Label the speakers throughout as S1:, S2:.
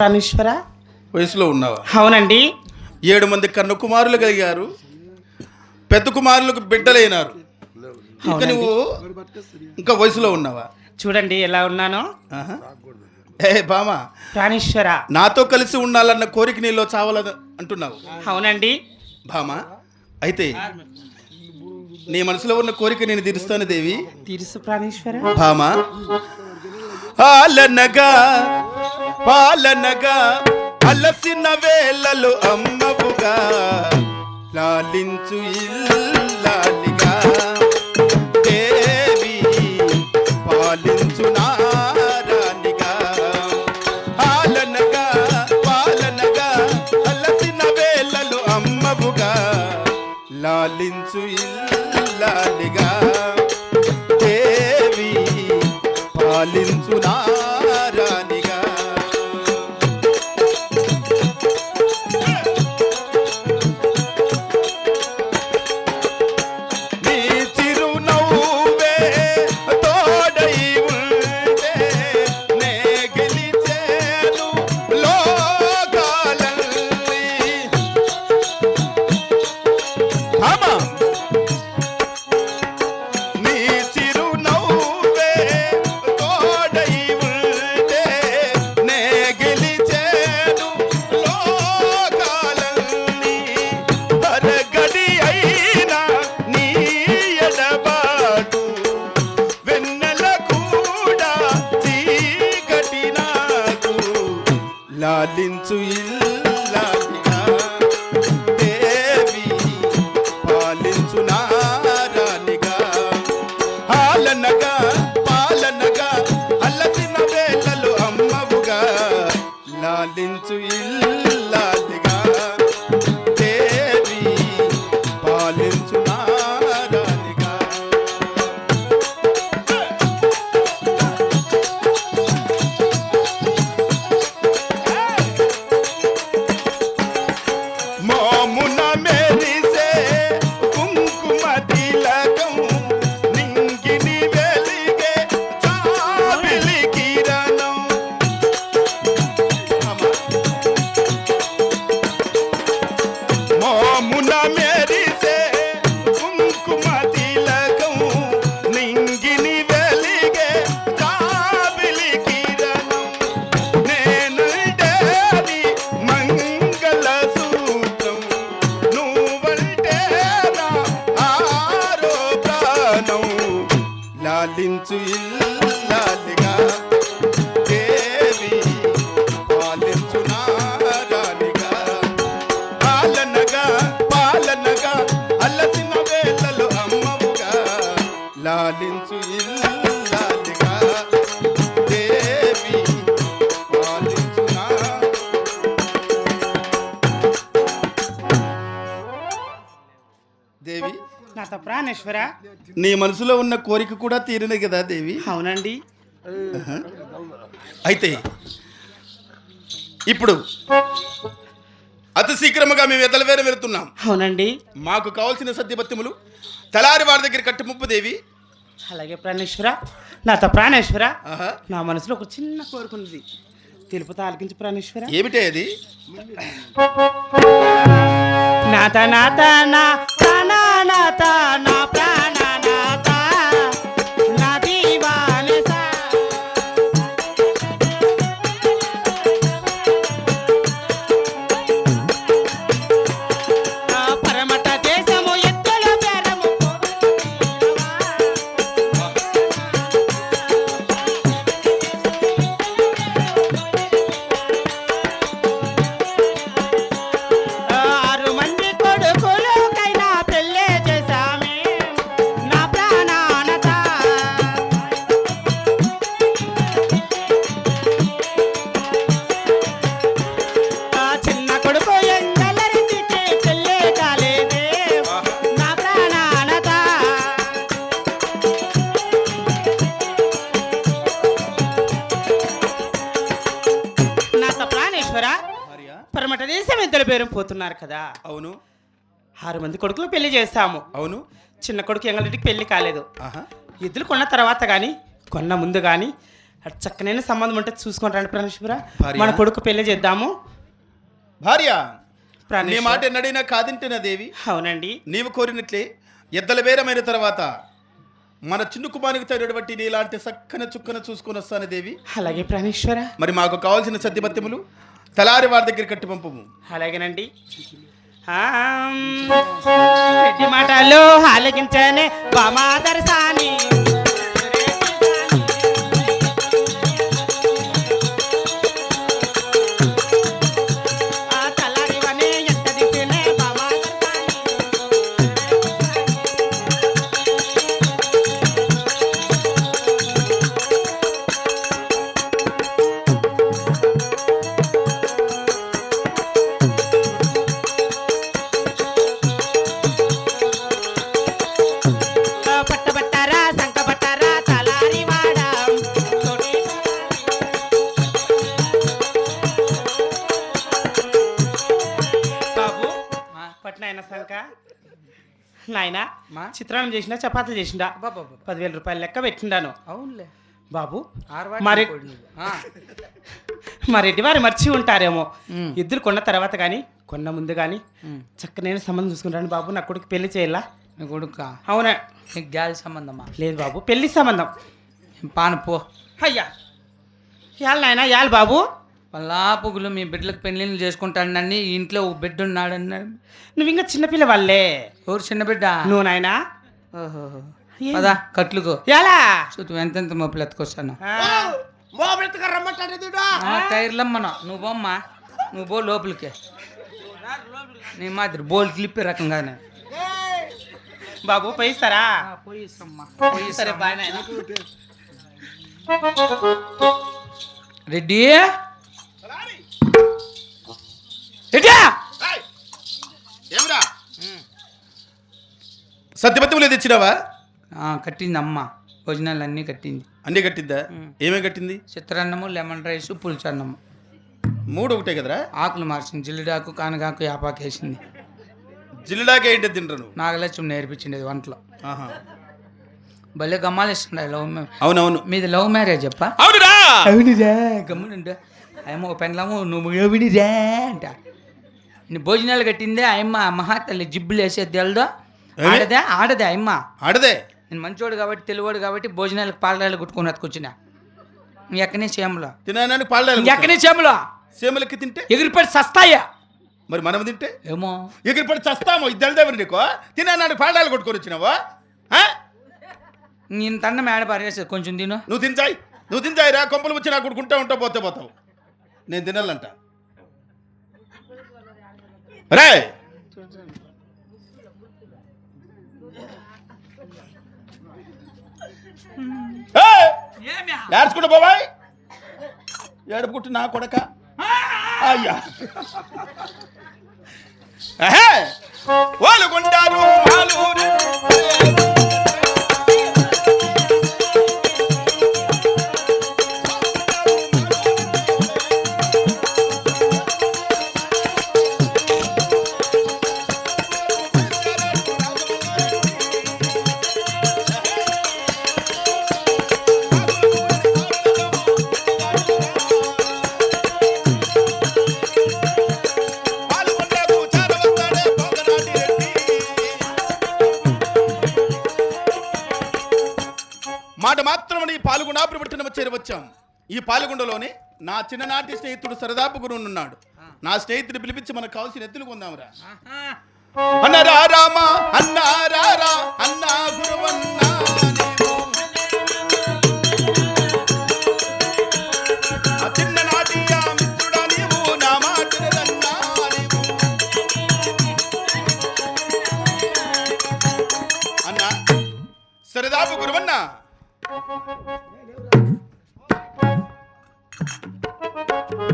S1: ప్రాణేశ్వర
S2: వయసులో ఉన్నావా?
S1: అవునండి.
S2: ఏడు మంది కన్న కుమారులు కలిగారు. పెద్ద కుమారులకు బిడ్డలైనారు. ఇక. నువ్వు ఇంకా వయసులో ఉన్నావా?
S1: చూడండి ఎలా ఉన్నానో.
S2: ఆహా. ఏ బామా.
S1: ప్రాణేశ్వర
S2: నాతో కలిసి ఉండాలన్న కోరిక నీలో చావాలని అంటున్నావు.
S1: అవునండి.
S2: భామా అయితే నీ మనసులో ఉన్న కోరిక నేను తీరుస్తాను దేవి.
S1: తీరుసు ప్రాణేశ్వర
S2: భామా పాలనగా పాలనగా అలసిన వేళలు అమ్మవుగా. లాలించు ఇల్లాలిగా. దేవి పాలించు నారానిగా పాలనగా పాలనగా అలసిన వేళలు అమ్మవుగా. లాలించు ఇల్లాలిగా. దేవి పాలించు నారానిగా పాలనగా మోమున మెరిసే కుంకుమ తిలకం నింగిని వెలిగే చాబిలి కిరణం. నేనంటే నీ మంగళ సూత్రం నువ్వంటే నా ఆరో ప్రాణం. లాలించు ఇల్లాలిగా దేవి
S1: నాత ప్రాణేశ్వర
S2: నీ మనసులో ఉన్న కోరిక కూడా తీరినది కదా దేవి?
S1: అవునండి.
S2: అయితే ఇప్పుడు అతి శీఘ్రముగా మేము ఎదలవేర వెళుతున్నాం.
S1: అవునండి.
S2: మాకు కావాల్సిన సత్యపత్యములు తలారి వారి దగ్గర కట్టుముప్పు దేవి.
S1: అలాగే ప్రాణేశ్వర నాత ప్రాణేశ్వర. నా మనసులో ఒక చిన్న కోరుకున్నది తెలుపుతా ఆలకించి ప్రాణేశ్వర.
S2: ఏమిటే అది?
S1: నాత నాత నా ప్రాణేశ్వర
S2: భార్య
S1: పరమట దేశం ఇద్దరు పేరు పోతున్నారు కదా.
S2: అవును.
S1: ఆరు మంది కొడుకులు పెళ్ళి చేస్తాము.
S2: అవును.
S1: చిన్న కొడుకు ఎంగళింటికి పెళ్ళి కాలేదు. ఎద్దులు కొన్న తర్వాత కానీ కొన్న ముందు కానీ అటు చక్కనైన సంబంధం ఉంటే చూసుకుంటాను ప్రాణేశ్వర.
S2: భార్య?
S1: మన కొడుకు పెళ్ళి చేద్దాము.
S2: భార్య నీ మాట ఎన్నడైనా కాదంటేనా దేవి?
S1: అవునండి.
S2: నీవు కోరినట్లే ఎద్దల బేరమైన తర్వాత మన చిన్న కుమారికి తగినటువంటి నీలాంటి చక్కన చుక్కన చూసుకొని వస్తాను దేవి.
S1: అలాగే ప్రాణేశ్వర.
S2: మరి మాకు కావాల్సిన సత్యమత్యములు తలారి వారి దగ్గర కట్టి పంపము.
S1: అలాగేనండి. మాటలో రెడ్డి మాటలు ఆలకించనే బామాదర్శాని సంక? నాయన
S3: మా?
S1: చిత్రాన్నం చేసిండా చపాతీలు చేసిండా. పదివేల రూపాయలు లెక్క పెట్టిండాను.
S3: అవునులే.
S1: బాబు మరి మా రెడ్డి వారు మర్చి ఉంటారేమో. ఇద్దరు కొన్న తర్వాత కానీ కొన్న ముందు కానీ. చక్కనైన సంబంధం చూసుకుంటాను బాబు. నా కొడుకు పెళ్ళి చేయాలా?
S3: నీ కొడుక?
S1: అవునా?
S3: నీకు గాలి సంబంధమా?
S1: లేదు బాబు పెళ్ళి సంబంధం.
S3: పాన పో.
S1: అయ్యా. యాల్ నాయన యాల్ బాబు.
S3: పల్లా పొగులు మీ బిడ్డలకు పెళ్ళిళ్ళు చేసుకుంటానని ఈ ఇంట్లో ఒక బిడ్డ ఉన్నాడన్నాడు
S1: నువ్వు ఇంకా చిన్నపిల్ల వాళ్ళే
S3: ఎవరు చిన్న బిడ్డ
S1: నువ్వు నాయనా?
S3: ఓహో? పదా కట్లుకో.
S1: ఎలా
S3: చూద్దాం ఎంతెంత మొప్పులు ఎత్తుకొస్తాను.
S1: ఆ,
S3: టైర్లమ్మన. నువ్వు బొమ్మ నువ్వు బో లోపలికి. నీ మాదిరి బోల్ క్లిప్పే రకంగానే
S1: బాబు పోయిస్తారా?
S3: సరే బాయ్ రెడ్డి రెడ్డి?
S2: ఏమిరా? సత్యమత్యములు తెచ్చినావా?
S3: కట్టింది అమ్మ. భోజనాలు అన్నీ కట్టింది.
S2: అన్నీ కట్టిందా? ఏమేం కట్టింది?
S3: చిత్రాన్నము లెమన్ రైస్ పులుచన్నము.
S2: మూడు ఒకటే కదరా?
S3: ఆకులు మార్చింది. జిల్లిడాకు కానగాకు యాపాకు వేసింది.
S2: జిల్లాకే ఏంటి తింటారు నువ్వు?
S3: నాగలక్ష్మి నేర్పించింది వంటలో. భలే గమ్మాలిస్తుండే లవ్ మ్యా-
S2: అవునవును.
S3: మీది లవ్ మ్యారేజ్ చెప్ప
S2: అవునురా!
S3: అవునురా గమ్మునుండు. ఒక పెండ్లాము నువ్వు ఎవడిరా అంట. నీ భోజనాలు కట్టిందే ఆయమ్మ మహాతల్లి జిబ్బులు వేసేది తెలదో? ఆడదే ఆడదే ఆయమ్మ
S2: ఆడదే?
S3: నేను మంచోడు కాబట్టి తెలివాడు కాబట్టి భోజనాలకు పాలరాలు కుట్టుకొని అతుకొచ్చిన. ఎక్కనే చేమలో.
S2: తినడానికి పాడాలి
S3: నీ ఎక్కనే చేమలో.
S2: సీమలకి తింటే?
S3: ఎగిరిపడి సస్తాయా.
S2: మరి మనం తింటే?
S3: ఏమో.
S2: ఎగిరిపడి చస్తాము ఇది తెలదేవరు నీకు? తినడానికి పాడాలు కొట్టుకొని వచ్చినావా?
S3: నేను తన్న మేడ పారేసేది? కొంచెం తిను.
S2: నువ్వు తించాయి నువ్వు తించాయి రా కొంపలు వచ్చి నాకు కొట్టుకుంటా ఉంటా పోతే పోతావు. నేను తినాలంట. రే! ఏడ్చుకుంటా బాబాయ్ ఏడుపుకుంటు నా కొడక? అయ్యా! ఆహే! వాళ్ళు మాట మాత్రమని పాల్గొండ ప్రవర్తన చేరి వచ్చాం. ఈ పాల్గొండలోనే నా చిన్ననాటి స్నేహితుడు సరదాపు గురు ఉన్నాడు. నా స్నేహితుడు పిలిపించి మనకు కావాల్సిన ఎత్తులు కొందాంరా. అన్నరా రామా అన్నారా రా అన్నా గురువన్నా.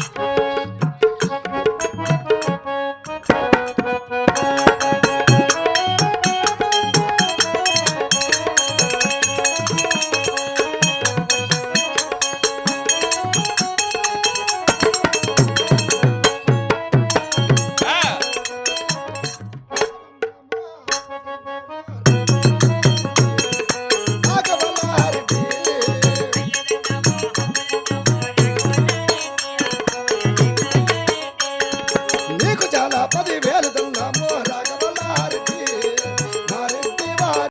S2: Thank you.